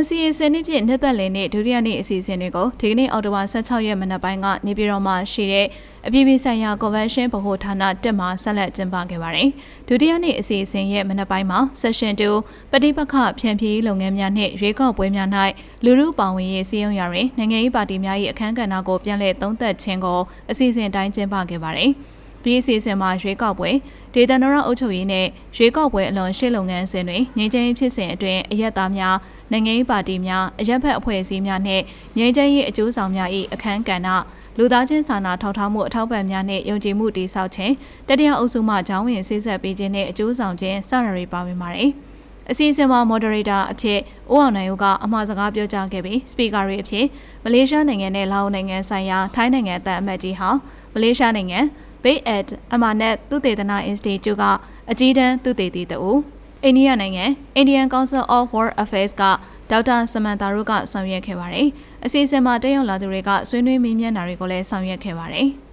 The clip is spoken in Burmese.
NCA စနစ်ပြည့်နှစ်ပတ်လည်နေ့ဒုတိယနေ့အစီအစဉ်တွေကိုဒီကနေ့အောက်တိုဘာ16ရက်မနက်ပိုင်းကနေပြည်တော်မှာရှိတဲ့အပြည်ပြည်ဆိုင်ရာ Convention ဗဟိုဌာနတက်မှာဆက်လက်ကျင်းပခဲ့ပါတယ်။ဒုတိယနေ့အစီအစဉ်ရဲ့မနက်ပိုင်းမှာ Session 2ပဋိပက္ခဖြန့်ဖြေးလုပ်ငန်းများနှင့်ရွေးကောက်ပွဲများ၌လူမှုပါဝင်ရေးစည်းရုံးရာတွင်နိုင်ငံရေးပါတီများ၏အခမ်းကဏ္ဍကိုပြန်လည်သုံးသပ်ခြင်းကိုအစီအစဉ်တိုင်းကျင်းပခဲ့ပါတယ်။ ဒီအစီအစဉ်မှာရွေးကောက်ပွဲဒေသနရအုပ်ချုပ်ရေးနဲ့ရွေးကောက်ပွဲအလွန်ရှေ့လုပ်ငန်းစဉ်တွေငြိမ်းချမ်းရေးဖြစ်စဉ်အတွင်းအရက်သားများနိုင်ငံရေးပါတီများအရက်ဖက်အဖွဲ့အစည်းများနဲ့ငြိမ်းချမ်းရေးအကျိုးဆောင်များ၏အခမ်းကဏ္ဍလူသားချင်းစာနာထောက်ထားမှုအထောက်ပံ့များနဲ့ယုံကြည်မှုတည်ဆောက်ခြင်းတတိယအုပ်စုမှဂျောင်းဝင်ဆေးဆက်ပေးခြင်းနဲ့အကျိုးဆောင်ခြင်းစတာတွေပါဝင်ပါတယ်။အစီအစဉ်မှာ moderator အဖြစ်ဦးအောင်နိုင်ဦးကအမှားစကားပြောကြားခဲ့ပြီး speaker တွေအဖြစ်မလေးရှားနိုင်ငံနဲ့လာအိုနိုင်ငံဆိုင်ရာထိုင်းနိုင်ငံအသံအမတ်ကြီးဟောင်းမလေးရှားနိုင်ငံ Bay at Amanet သုတေသန Institute ကအကြီးတန်းသုတေသီတဦးအိန္ဒိယနိုင်ငံ Indian Council of World Affairs ကဒေါက်တာစမန်တာတို့ကဆောင်ရွက်ခဲ့ပါတယ်။အစီအစဉ်မှာတက်ရောက်လာသူတွေကဆွေးနွေးမေးမြန်းတာတွေကိုလည်းဆောင်ရွက်ခဲ့ပါတယ်။